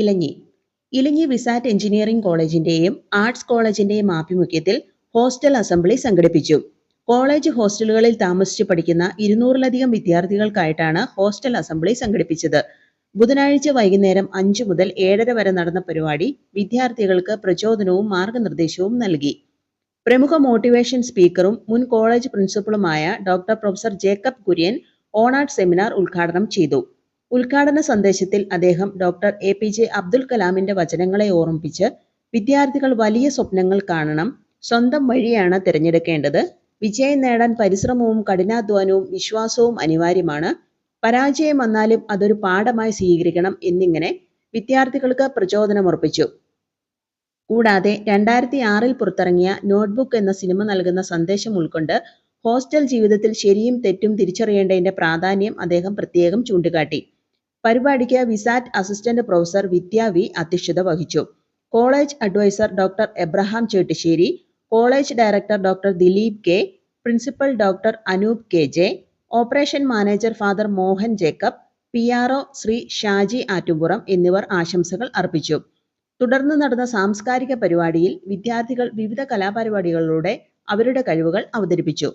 ഇലഞ്ഞി. Elanji VISAT engineering കോളേജിന്റെയും arts കോളേജിന്റെയും ആഭിമുഖ്യത്തിൽ ഹോസ്റ്റൽ അസംബ്ലി സംഘടിപ്പിച്ചു. കോളേജ് ഹോസ്റ്റലുകളിൽ താമസിച്ച് പഠിക്കുന്ന ഇരുന്നൂറിലധികം വിദ്യാർത്ഥികൾക്കായിട്ടാണ് ഹോസ്റ്റൽ അസംബ്ലി സംഘടിപ്പിച്ചത്. ബുധനാഴ്ച വൈകുന്നേരം അഞ്ചു മുതൽ ഏഴര വരെ നടന്ന പരിപാടി വിദ്യാർത്ഥികൾക്ക് പ്രചോദനവും മാർഗനിർദ്ദേശവും നൽകി. പ്രമുഖ മോട്ടിവേഷൻ സ്പീക്കറും മുൻ കോളേജ് പ്രിൻസിപ്പളുമായ ഡോക്ടർ പ്രൊഫസർ ജേക്കബ് കുര്യൻ ഓണാർട്ട് സെമിനാർ ഉദ്ഘാടനം ചെയ്തു. ഉദ്ഘാടന സന്ദേശത്തിൽ അദ്ദേഹം doctor A P J Abdul കലാമിന്റെ വചനങ്ങളെ ഓർമ്മിപ്പിച്ച് വിദ്യാർത്ഥികൾ വലിയ സ്വപ്നങ്ങൾ കാണണം സ്വന്തം വഴിയാണ് തിരഞ്ഞെടുക്കേണ്ടത് വിജയം നേടാൻ പരിശ്രമവും കഠിനാധ്വാനവും വിശ്വാസവും അനിവാര്യമാണ് പരാജയം വന്നാലും അതൊരു പാഠമായി സ്വീകരിക്കണം എന്നിങ്ങനെ വിദ്യാർത്ഥികൾക്ക് പ്രചോദനമുറപ്പിച്ചു കൂടാതെ രണ്ടായിരത്തി ആറിൽ പുറത്തിറങ്ങിയ നോട്ട്ബുക്ക് എന്ന സിനിമ നൽകുന്ന സന്ദേശം ഉൾക്കൊണ്ട് ഹോസ്റ്റൽ ജീവിതത്തിൽ ശരിയും തെറ്റും തിരിച്ചറിയേണ്ടതിന്റെ പ്രാധാന്യം അദ്ദേഹം പ്രത്യേകം ചൂണ്ടിക്കാട്ടി. പരിപാടിക്ക് VISAT assistant professor Vidya V അധ്യക്ഷത വഹിച്ചു. College adviser doctor Abraham Chettisseri college director doctor Dileep K principal doctor Anoop K J operation manager father Mohan Jacob P R O Shri Shaji Attupuram എന്നിവർ ആശംസകൾ അർപ്പിച്ചു. തുടർന്ന് നടന്ന സാംസ്കാരിക പരിപാടിയിൽ വിദ്യാർത്ഥികൾ വിവിധ കലാപരിപാടികളിലൂടെ അവരുടെ കഴിവുകൾ അവതരിപ്പിച്ചു.